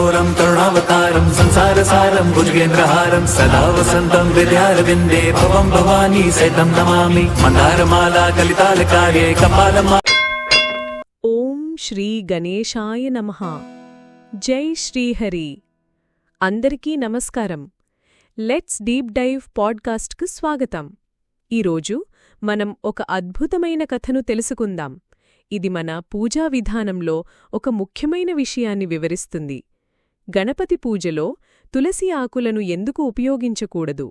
కఠోరం కరుణావతారం సంసారసారం భుజగేంద్రహారం సదా వసంతం విద్యారవిందే భవం భవానీ సైతం నమామి మందారమాలా కలితాలకార్యే కపాలమా ఓం శ్రీ గణేశాయ నమ జై శ్రీహరి అందరికీ నమస్కారం. లెట్స్ డీప్ డైవ్ పాడ్కాస్ట్కు స్వాగతం. ఈరోజు మనం ఒక అద్భుతమైన కథను తెలుసుకుందాం. ఇది మన పూజా విధానంలో ఒక ముఖ్యమైన విషయాన్ని వివరిస్తుంది. గణపతి పూజలో తులసి ఆకులను ఎందుకు ఉపయోగించకూడదు?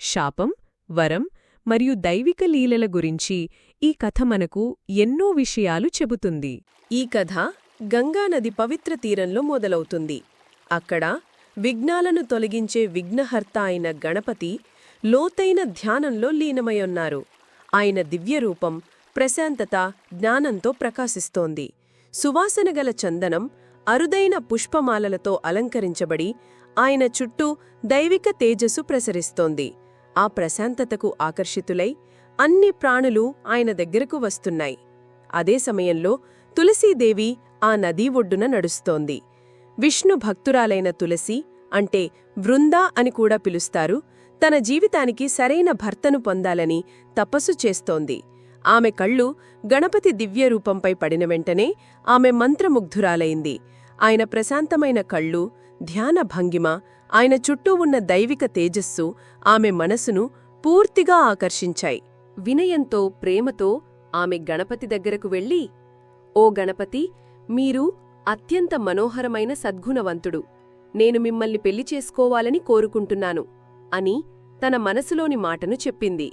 శాపం వరం మరియు దైవిక లీలల గురించి ఈ కథ మనకు ఎన్నో విషయాలు చెబుతుంది. ఈ కథ గంగానది పవిత్ర తీరంలో మొదలవుతుంది. అక్కడ విఘ్నాలను తొలగించే విఘ్నహర్త అయిన గణపతి లోతైన ధ్యానంలో లీనమయ్యున్నారు. ఆయన దివ్యరూపం ప్రశాంతత జ్ఞానంతో ప్రకాశిస్తోంది. సువాసనగల చందనం అరుదైన పుష్పమాలలతో అలంకరించబడి ఆయన చుట్టూ దైవిక తేజస్సు ప్రసరిస్తోంది. ఆ ప్రశాంతతకు ఆకర్షితులై అన్ని ప్రాణులు ఆయన దగ్గరకు వస్తున్నాయి. అదే సమయంలో తులసీదేవి ఆ నదీ ఒడ్డున నడుస్తోంది. విష్ణు భక్తురాలైన తులసి అంటే వృందా అని కూడా పిలుస్తారు. తన జీవితానికి సరైన భర్తను పొందాలని తపస్సు చేస్తోంది. ఆమె కళ్ళు గణపతి దివ్యరూపంపై పడిన వెంటనే ఆమె మంత్రముగ్ధురాలైంది. ఆయన ప్రశాంతమైన కళ్ళు ధ్యాన భంగిమ ఆయన చుట్టూ ఉన్న దైవిక తేజస్సు ఆమె మనసును పూర్తిగా ఆకర్షించాయి. వినయంతో ప్రేమతో ఆమె గణపతి దగ్గరకు వెళ్ళి ఓ గణపతి మీరు అత్యంత మనోహరమైన సద్గుణవంతుడు. నేను మిమ్మల్ని పెళ్ళి చేసుకోవాలని కోరుకుంటున్నాను అని తన మనసులోని మాటను చెప్పింది.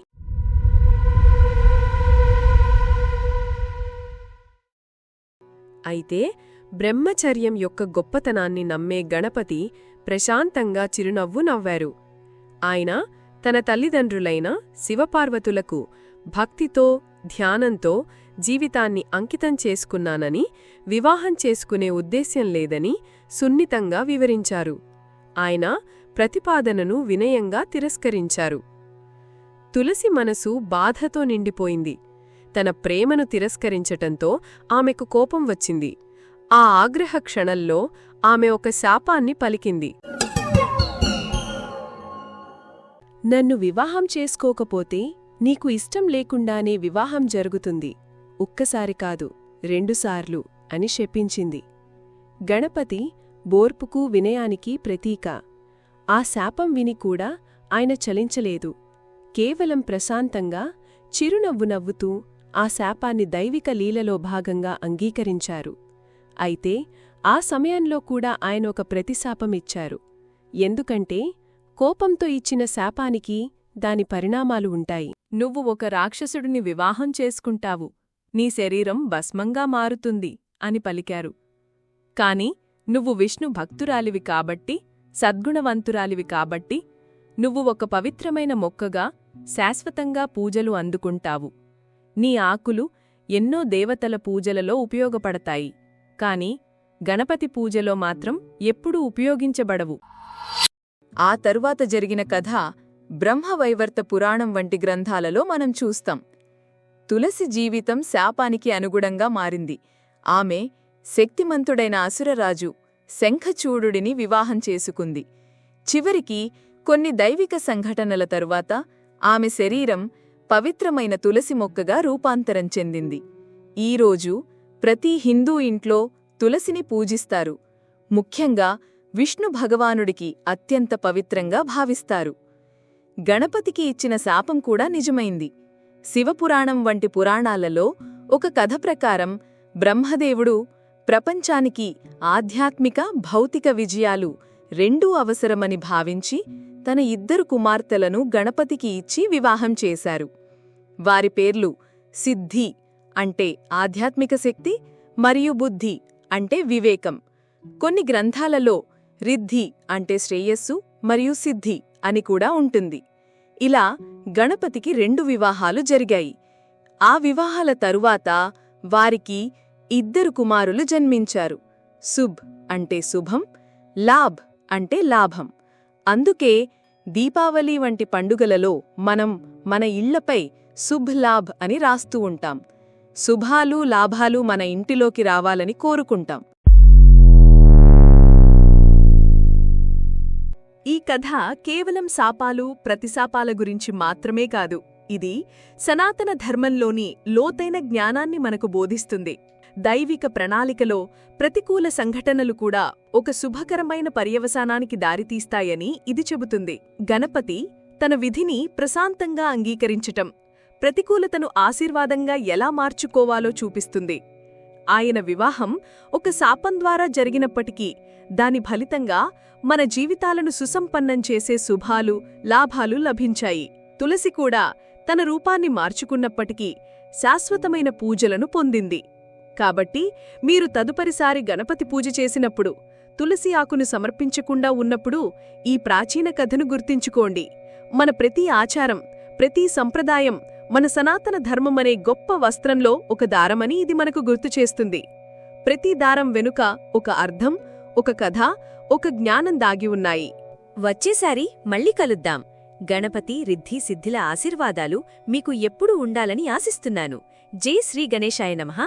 అయితే బ్రహ్మచర్యం యొక్క గొప్పతనాన్ని నమ్మే గణపతి ప్రశాంతంగా చిరునవ్వు నవ్వారు. ఆయన తన తల్లిదండ్రులైన శివపార్వతులకు భక్తితో ధ్యానంతో జీవితాన్ని అంకితం చేసుకున్నానని వివాహం చేసుకునే ఉద్దేశ్యం లేదని సున్నితంగా వివరించారు. ఆయన ప్రతిపాదనను వినయంగా తిరస్కరించారు. తులసి మనసు బాధతో నిండిపోయింది. తన ప్రేమను తిరస్కరించటంతో ఆమెకు కోపం వచ్చింది. ఆ ఆగ్రహ క్షణంలో ఆమె ఒక శాపాన్ని పలికింది. నన్ను వివాహం చేసుకోకపోతే నీకు ఇష్టం లేకుండానే వివాహం జరుగుతుంది. ఒక్కసారి కాదు రెండుసార్లు అని శపించింది. గణపతి బోర్పుకు వినయానికి ప్రతీక. ఆ శాపం విని కూడా ఆయన చలించలేదు. కేవలం ప్రశాంతంగా చిరునవ్వు నవ్వుతూ ఆ శాపాన్ని దైవిక లీలలో భాగంగా అంగీకరించారు. అయితే ఆ సమయంలో కూడా ఆయన ఒక ప్రతిశాపమిచ్చారు ఎందుకంటే కోపంతో ఇచ్చిన శాపానికి దాని పరిణామాలు ఉంటాయి. నువ్వు ఒక రాక్షసుడిని వివాహం చేసుకుంటావు. నీ శరీరం భస్మంగా మారుతుంది అని పలికారు. కాని నువ్వు విష్ణు భక్తురాలివి కాబట్టి సద్గుణవంతురాలివి కాబట్టి నువ్వు ఒక పవిత్రమైన మొక్కగా శాశ్వతంగా పూజలు అందుకుంటావు. నీ ఆకులు ఎన్నో దేవతల పూజలలో ఉపయోగపడతాయి. కాని గణపతి పూజలో మాత్రం ఎప్పుడూ ఉపయోగించబడవు. ఆ తరువాత జరిగిన కథ బ్రహ్మవైవర్త పురాణం వంటి గ్రంథాలలో మనం చూస్తాం. తులసి జీవితం శాపానికి అనుగుణంగా మారింది. ఆమె శక్తిమంతుడైన అసురరాజు శంఖచూడుడిని వివాహం చేసుకుంది. చివరికి కొన్ని దైవిక సంఘటనల తరువాత ఆమె శరీరం పవిత్రమైన తులసి మొక్కగా రూపాంతరం చెందింది. ఈరోజు ప్రతి హిందూ ఇంట్లో తులసిని పూజిస్తారు. ముఖ్యంగా విష్ణు భగవానుడికి అత్యంత పవిత్రంగా భావిస్తారు. గణపతికి ఇచ్చిన శాపం కూడా నిజమైంది. శివపురాణం వంటి పురాణాలలో ఒక కథ ప్రకారం బ్రహ్మదేవుడు ప్రపంచానికి ఆధ్యాత్మిక భౌతిక విజయాలు రెండూ అవసరమని భావించి తన ఇద్దరు కుమార్తెలను గణపతికి ఇచ్చి వివాహం చేశారు. వారి పేర్లు సిద్ధి అంటే ఆధ్యాత్మిక శక్తి మరియు బుద్ధి అంటే వివేకం. కొన్ని గ్రంథాలలో రిద్ధి అంటే శ్రేయస్సు మరియు సిద్ధి అని కూడా ఉంటుంది. ఇలా గణపతికి రెండు వివాహాలు జరిగాయి. ఆ వివాహాల తరువాత వారికి ఇద్దరు కుమారులు జన్మించారు. శుభ్ అంటే శుభం లాభ్ అంటే లాభం. అందుకే దీపావళి వంటి పండుగలలో మనం మన ఇళ్ళపై శుభ్ లాభ్ అని రాస్తూ ఉంటాం. శుభాలు లాభాలు మన ఇంటిలోకి రావాలని కోరుకుంటాం. ఈ కథ కేవలం శాపాలు ప్రతిశాపాల గురించి మాత్రమే కాదు ఇది సనాతన ధర్మంలోని లోతైన జ్ఞానాన్ని మనకు బోధిస్తుంది. దైవిక ప్రణాళికలో ప్రతికూల సంఘటనలు కూడా ఒక శుభకరమైన పర్యవసానానికి దారితీస్తాయని ఇది చెబుతుంది. గణపతి తన విధిని ప్రశాంతంగా అంగీకరించటం ప్రతికూలతను ఆశీర్వాదంగా ఎలా మార్చుకోవాలో చూపిస్తుంది. ఆయన వివాహం ఒక శాపం ద్వారా జరిగినప్పటికీ దాని ఫలితంగా మన జీవితాలను సుసంపన్నం చేసే శుభాలు లాభాలు లభించాయి. తులసి కూడా తన రూపాన్ని మార్చుకున్నప్పటికీ శాశ్వతమైన పూజలను పొందింది. కాబట్టి మీరు తదుపరిసారి గణపతి పూజ చేసినప్పుడు తులసి ఆకును సమర్పించకుండా ఉన్నప్పుడు ఈ ప్రాచీన కథను గుర్తించుకోండి. మన ప్రతి ఆచారం ప్రతి సంప్రదాయం మన సనాతన ధర్మమనే గొప్ప వస్త్రంలో ఒక దారమని ఇది మనకు గుర్తు చేస్తుంది. ప్రతి దారం వెనుక ఒక అర్థం ఒక కథ ఒక జ్ఞానం దాగి ఉన్నాయి. వచ్చేసారి మళ్ళీ కలుద్దాం. గణపతి రిద్ధి సిద్ధిల ఆశీర్వాదాలు మీకు ఎప్పుడూ ఉండాలని ఆశిస్తున్నాను. జై శ్రీ గణేశాయ నమః.